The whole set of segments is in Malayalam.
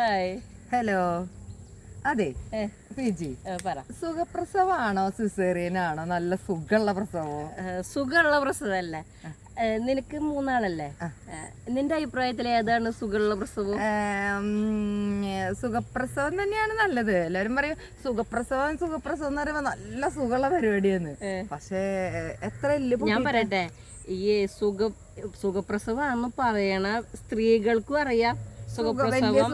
ഹായ്. ഹലോ. അതെ പിജി ഫിജി പറ. സുഖപ്രസവാണോ സിസേറിയനാണോ? നല്ല സുഖമുള്ള പ്രസവമോ സുഖമുള്ള പ്രസവമല്ലേ. നിനക്ക് മൂന്നാളല്ലേ? നിന്റെ അഭിപ്രായത്തിൽ ഏതാണ് സുഖമുള്ള പ്രസവം? സുഖപ്രസവം തന്നെയാണ് നല്ലത്. എല്ലാവരും പറയും സുഖപ്രസവം സുഖപ്രസവം എന്ന് പറയുമ്പോ നല്ല സുഖമുള്ള പരിപാടിയാണ്. പക്ഷേ എത്ര ഞാൻ പറയട്ടെ ഈ സുഖ സുഖപ്രസവാന്ന് പറയണ സ്ത്രീകൾക്കും അറിയാം. സുഖപ്രസവം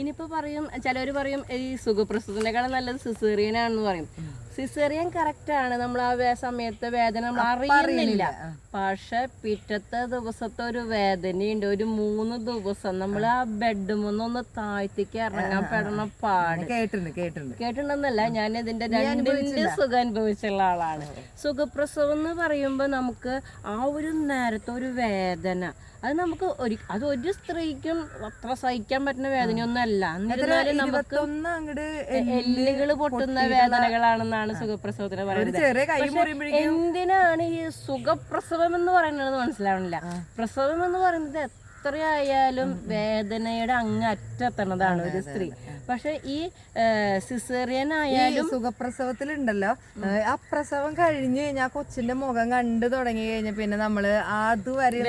ഇനിയിപ്പോ പറയും ചിലർ പറയും ഈ സുഖപ്രസവത്തിനേക്കാളും നല്ലത് സിസേറിയൻ ആണെന്ന് പറയും. സിസേറിയൻ കറക്റ്റ് ആണ്. നമ്മൾ ആ സമയത്ത് വേദന നമ്മൾ അറിയുന്നില്ല. പക്ഷെ പിറ്റത്തെ ദിവസത്തെ ഒരു വേദനയുണ്ട്. ഒരു മൂന്ന് ദിവസം നമ്മൾ ആ ബെഡ് മുന്നൊന്ന് താഴ്ത്തിക്ക് ഇറങ്ങാൻ പെടണ പാട്. കേട്ടിട്ടുണ്ട് കേട്ടിട്ടുണ്ട്. കേട്ടിട്ടുണ്ടെന്നല്ല ഞാൻ ഇതിന്റെ രണ്ടിന്റെ സുഖം അനുഭവിച്ചുള്ള ആളാണ്. സുഖപ്രസവം എന്ന് പറയുമ്പോൾ നമുക്ക് ആ ഒരു നേരത്തെ ഒരു വേദന. അത് നമുക്ക് ഒരു അത് ഒരു സ്ത്രീക്കും അത്ര സഹിക്കാൻ പറ്റുന്ന വേദനയൊന്നും അല്ല എന്നിരുന്നാലും നമുക്ക് എല്ലുകൾ പൊട്ടുന്ന വേദനകളാണെന്നാണ് സുഖപ്രസവത്തിന് പറയുന്നത്. എന്തിനാണ് ഈ സുഖപ്രസവം എന്ന് പറയുന്നത് മനസ്സിലാവണില്ല. പ്രസവം എന്ന് പറയുന്നത് എത്രയായാലും വേദനയുടെ അങ്ങ് അറ്റത്തണതാണ് ഒരു സ്ത്രീ. പക്ഷെ ഈ സിസേറിയൻ ആയാലും സുഖപ്രസവത്തിലുണ്ടല്ലോ. ആ പ്രസവം കഴിഞ്ഞു കഴിഞ്ഞാൽ കൊച്ചിന്റെ മുഖം കണ്ടു തുടങ്ങി കഴിഞ്ഞ പിന്നെ നമ്മൾ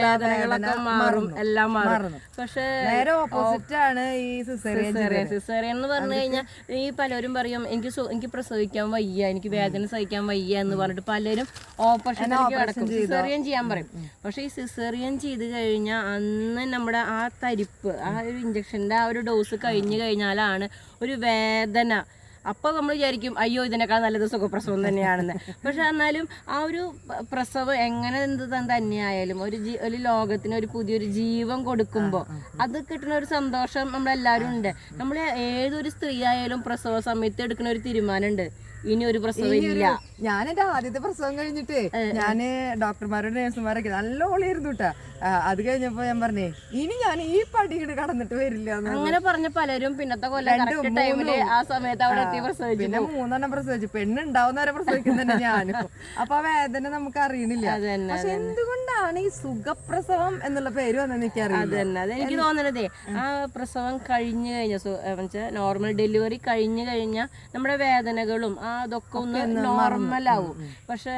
വേദനകളൊക്കെ മാറും എല്ലാം മാറും. പക്ഷെ നേരെ ഓപ്പോസിറ്റ് ആണ് ഈ സിസേറിയൻ സിസേറിയൻ എന്ന് പറഞ്ഞു കഴിഞ്ഞാൽ ഈ പലരും പറയും എനിക്ക് എനിക്ക് പ്രസവിക്കാൻ വയ്യ എനിക്ക് വേദന സഹിക്കാൻ വയ്യ എന്ന് പറഞ്ഞിട്ട് പലരും ഓപ്പറേഷൻ സിസേറിയൻ ചെയ്യാൻ പറയും. പക്ഷെ ഈ സിസേറിയൻ ചെയ്ത് കഴിഞ്ഞാൽ അന്ന് നമ്മുടെ ആ തരിപ്പ് ആ ഒരു ഇഞ്ചക്ഷന്റെ ആ ഒരു ഡോസ് കഴിഞ്ഞു കഴിഞ്ഞാലാണ് ഒരു വേദന. അപ്പോൾ നമ്മൾ വിചാരിക്കും അയ്യോ ഇതിനേക്കാൾ നല്ലത് സുഖപ്രസവം തന്നെയാണെന്ന്. പക്ഷെ എന്നാലും ആ ഒരു പ്രസവ് പ്രസവം എങ്ങനെ എന്ത് തന്നെയായാലും ഒരു ജീ ഒരു ലോകത്തിന് ഒരു പുതിയൊരു ജീവൻ കൊടുക്കുമ്പോൾ അത് കിട്ടുന്ന ഒരു സന്തോഷം നമ്മളെല്ലാവരും ഉണ്ട്. നമ്മൾ ഏതൊരു സ്ത്രീ ആയാലും പ്രസവ സമയത്ത് എടുക്കുന്ന ഒരു തീരുമാനമുണ്ട് ഇനി ഒരു പ്രസവം ഇല്ല. ഞാൻ എന്റെ ആദ്യത്തെ പ്രസവം കഴിഞ്ഞിട്ട് ഞാൻ ഡോക്ടർമാരോട് നേഴ്സുമാരൊക്കെ നല്ല ഓളിയായിരുന്നു കേട്ടാ അത് കഴിഞ്ഞപ്പോ ഞാൻ പറഞ്ഞേ ഇനി ഞാൻ ഈ പടികട് കടന്നിട്ട് വരില്ല അങ്ങനെ പറഞ്ഞ പലരും പിന്നത്തെ കൊല്ലം ടൈമിൽ ആ സമയത്ത് അവിടെ എത്തി പ്രസവിച്ചു പിന്നെ മൂന്നെണ്ണം പ്രസവിച്ചു. പെണ്ണുണ്ടാവുന്നവരെ പ്രസവിക്കുന്നതന്നെ ഞാനും. അപ്പൊ ആ വേദന നമുക്ക് അറിയണില്ല. അത് തന്നെ പക്ഷെ എന്തുകൊണ്ടാണ് ഈ സുഖപ്രസവം എന്നുള്ള പേര് വന്ന് അത് എനിക്കറിയില്ല. തന്നെ അത് എനിക്ക് തോന്നണതേ. ആ പ്രസവം കഴിഞ്ഞു കഴിഞ്ഞ വെച്ചാൽ നോർമൽ ഡെലിവറി കഴിഞ്ഞു കഴിഞ്ഞാൽ നമ്മുടെ വേദനകളും ആ അതൊക്കെ ഒന്ന് നോർമൽ ആവും പക്ഷെ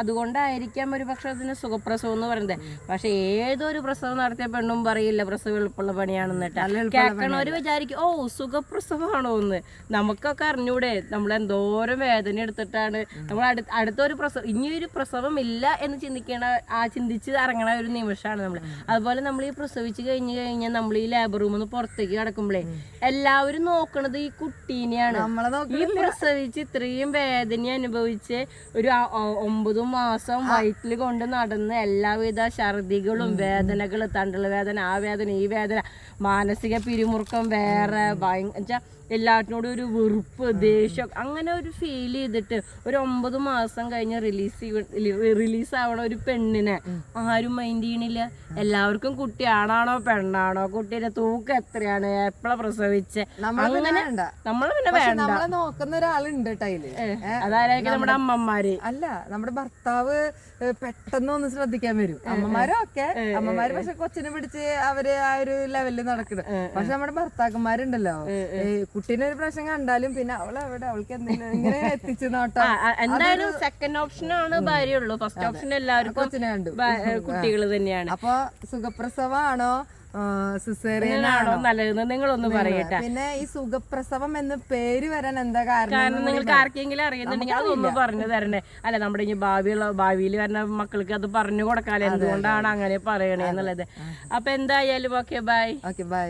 അതുകൊണ്ടായിരിക്കാം ഒരു പക്ഷെ അതിന് സുഖപ്രസവം എന്ന് പറയുന്നത്. പക്ഷെ ഏതൊരു പ്രസവം നടത്തിയ പെണ്ണും പറയില്ല പ്രസവം എളുപ്പമുള്ള പണിയാണെന്നിട്ട് കേൾക്കണവര് വിചാരിക്കും ഓ സുഖപ്രസവമാണോ എന്ന്. നമുക്കൊക്കെ അറിഞ്ഞൂടെ നമ്മൾ എന്തോരം വേദന എടുത്തിട്ടാണ് നമ്മൾ അടുത്ത അടുത്തൊരു പ്രസവം ഇനിയൊരു പ്രസവം ഇല്ല എന്ന് ചിന്തിക്കേണ്ട ആ ചിന്തിച്ച് ഇറങ്ങണ ഒരു നിമിഷമാണ് നമ്മൾ അതുപോലെ നമ്മൾ ഈ പ്രസവിച്ച് കഴിഞ്ഞ് കഴിഞ്ഞാൽ നമ്മൾ ഈ ലേബർ റൂമിൽ നിന്ന് പുറത്തേക്ക് കിടക്കുമ്പോഴേ എല്ലാവരും നോക്കണത് ഈ കുട്ടീനെയാണ്. ഈ പ്രസവിച്ച് ഇത്രയും വേദന അനുഭവിച്ച് ഒരു ഒമ്പത് മാസം വയറ്റിൽ കൊണ്ട് നടന്ന് എല്ലാവിധ ഛർദികളും വേദനകൾ തണ്ടുള്ള വേദന ആ വേദന ഈ വേദന മാനസിക പിരിമുറുക്കം വേറെ ഭയങ്കര എല്ലാറ്റിനോടും ഒരു വെറുപ്പ് ദേഷ്യം അങ്ങനെ ഒരു ഫീൽ ചെയ്തിട്ട് ഒരു ഒമ്പത് മാസം കഴിഞ്ഞ് റിലീസ് റിലീസ് ആവണ ഒരു പെണ്ണിനെ ആരും മൈൻഡ് ചെയ്യണില്ല. എല്ലാവർക്കും കുട്ടി ആണാണോ പെണ്ണാണോ? കുട്ടിയുടെ തൂക്കം എത്രയാണ്? എപ്പോഴാ പ്രസവിച്ച്? നമ്മളെ പിന്നെ അങ്ങനെ നമ്മൾ പിന്നെ വേണ്ട. നോക്കുന്ന ഒരാളുണ്ട് അതായിരിക്കും നമ്മുടെ അമ്മമാര്? അല്ല നമ്മുടെ ഭർത്താവ് പെട്ടെന്ന് ഒന്ന് ശ്രദ്ധിക്കാൻ വരും. അമ്മമാരൊക്കെ അമ്മമാര് പക്ഷെ കൊച്ചിനെ പിടിച്ച് അവർ ആ ഒരു ലെവലിൽ നടക്കണം. പക്ഷെ നമ്മുടെ ഭർത്താക്കന്മാരുണ്ടല്ലോ. കുട്ടീനെ ഒരു പ്രശ്നം കണ്ടാലും പിന്നെ അവൾ അവിടെ അവൾക്ക് എന്തെങ്കിലും ഇങ്ങനെ എത്തിച്ചു നോട്ടോ എന്തായാലും സെക്കൻഡ് ഓപ്ഷൻ ആണ് ഭാര്യ ഉള്ളൂ ഫസ്റ്റ് ഓപ്ഷൻ എല്ലാവർക്കും കൊച്ചിനെ കണ്ടു. കുട്ടികൾ തന്നെയാണ്. അപ്പൊ സുഖപ്രസവാണോ? സിസേറിയനാണോ? നല്ലതെന്ന് നിങ്ങളൊന്ന് പറയട്ടെ. പിന്നെ ഈ സുഖപ്രസവം എന്ന് പേര് വരാൻ എന്താ കാരണം നിങ്ങൾക്ക് ആർക്കെങ്കിലും അറിയുന്നുണ്ടെങ്കിൽ അതൊന്ന് പറഞ്ഞു തരണേ. അല്ല നമ്മുടെ ഇനി ഭാവിയുള്ള ഭാവിയിൽ വരുന്ന മക്കൾക്ക് അത് പറഞ്ഞു കൊടുക്കാലോ. എന്തുകൊണ്ടാണ് അങ്ങനെ പറയണേ എന്നുള്ളത്. അപ്പൊ എന്തായാലും ഓക്കെ ബൈ ഓക്കെ ബൈ